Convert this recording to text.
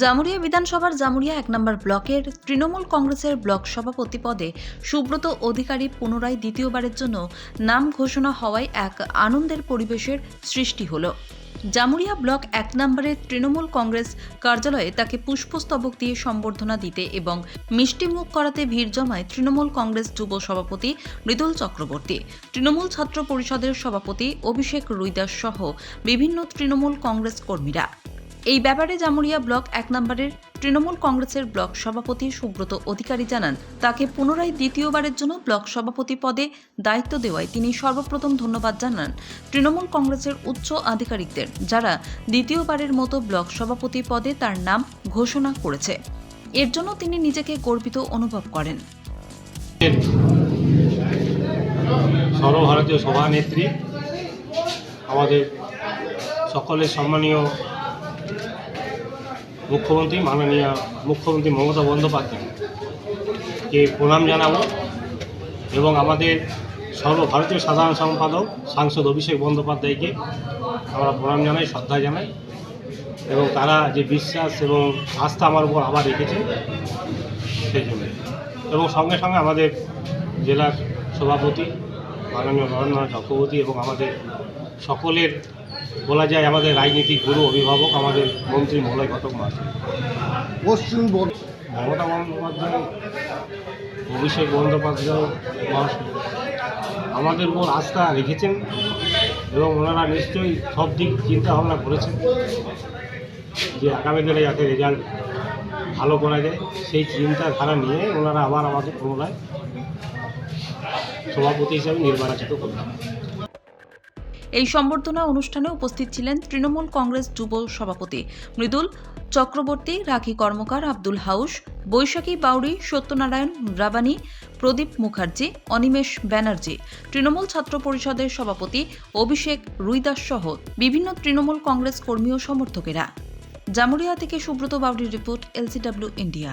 জামুরিয়া বিধানসভার জামুরিয়া এক নম্বর ব্লকের তৃণমূল কংগ্রেসের ব্লক সভাপতি পদে সুব্রত অধিকারী পুনরায় দ্বিতীয়বারের জন্য নাম ঘোষণা হওয়ায় এক আনন্দের পরিবেশের সৃষ্টি হলো। জামুরিয়া ব্লক এক নম্বরের তৃণমূল কংগ্রেস কার্যালয়ে তাকে পুষ্পস্তবক দিয়ে সম্বর্ধনা দিতে এবং মিষ্টিমুখ করাতে ভিড় জমায় তৃণমূল কংগ্রেস যুব সভাপতি মৃদুল চক্রবর্তী। তৃণমূল ছাত্র পরিষদের সভাপতি অভিষেক রুইদাস সহ বিভিন্ন তৃণমূল কংগ্রেস কর্মীরা। এই ব্যাপারে জামুরিয়া ব্লক এক নম্বরের তৃণমূল কংগ্রেসের ব্লক সভাপতি সুব্রত অধিকারী জানান, তাকে পুনরায় দ্বিতীয়বারের জন্য ব্লক সভাপতি পদে দায়িত্ব দেওয়ায় তিনি সর্বপ্রথম ধন্যবাদ জানান তৃণমূল কংগ্রেসের উচ্চ আধিকারিকদের, যারা দ্বিতীয়বারের মতো ব্লক সভাপতি পদে তার নাম ঘোষণা করেছে। এর জন্য তিনি নিজেকে গর্বিত অনুভব করেন। সর্বভারতীয় সভানেত্রী, আমাদের সকলের সম্মানীয় মুখ্যমন্ত্রী মাননীয় মুখ্যমন্ত্রী মমতা বন্দ্যোপাধ্যায়কে প্রণাম জানাব এবং আমাদের সর্বভারতীয় সাধারণ সম্পাদক সাংসদ অভিষেক বন্দ্যোপাধ্যায়কে আমরা প্রণাম জানাই, শ্রদ্ধা জানাই এবং তারা যে বিশ্বাস এবং আস্থা আমার উপর আবার রেখেছে সেই জন্য। এবং সঙ্গে সঙ্গে আমাদের জেলার সভাপতি মাননীয় নরেন্দ্রনাথ চক্রবর্তী এবং আমাদের সকলের বলা যায় আমাদের রাজনীতিক গুরু অভিভাবক আমাদের মন্ত্রী মলয় ঘটক মাঝি পশ্চিমবঙ্গ মমতা বন্দ্যোপাধ্যায় অভিষেক বন্দ্যোপাধ্যায় মহাশয় আমাদের উপর আস্থা রেখেছেন এবং ওনারা নিশ্চয়ই সব দিক চিন্তা ভাবনা করেছেন যে আগামী দিনে যাতে রেজাল্ট ভালো করা যায় সেই চিন্তাধারা নিয়ে ওনারা আবার আমাদের পুনরায় সভাপতি হিসাবে নির্বাচিত করলেন এই সম্বর্ধনা অনুষ্ঠানে উপস্থিত ছিলেন তৃণমূল কংগ্রেস যুব সভাপতি মৃদুল চক্রবর্তী, রাখি কর্মকার আব্দুল হাউস, বৈশাখী বাউরি সত্যনারায়ণ রাবানী, প্রদীপ মুখার্জি, অনিমেষ ব্যানার্জি। তৃণমূল ছাত্র পরিষদের সভাপতি অভিষেক রুইদাস সহ বিভিন্ন তৃণমূল কংগ্রেস কর্মী ও সমর্থকেরা। জামুরিয়া থেকে সুব্রত বাউরির রিপোর্ট, এলসিডব্লিউ ইন্ডিয়া।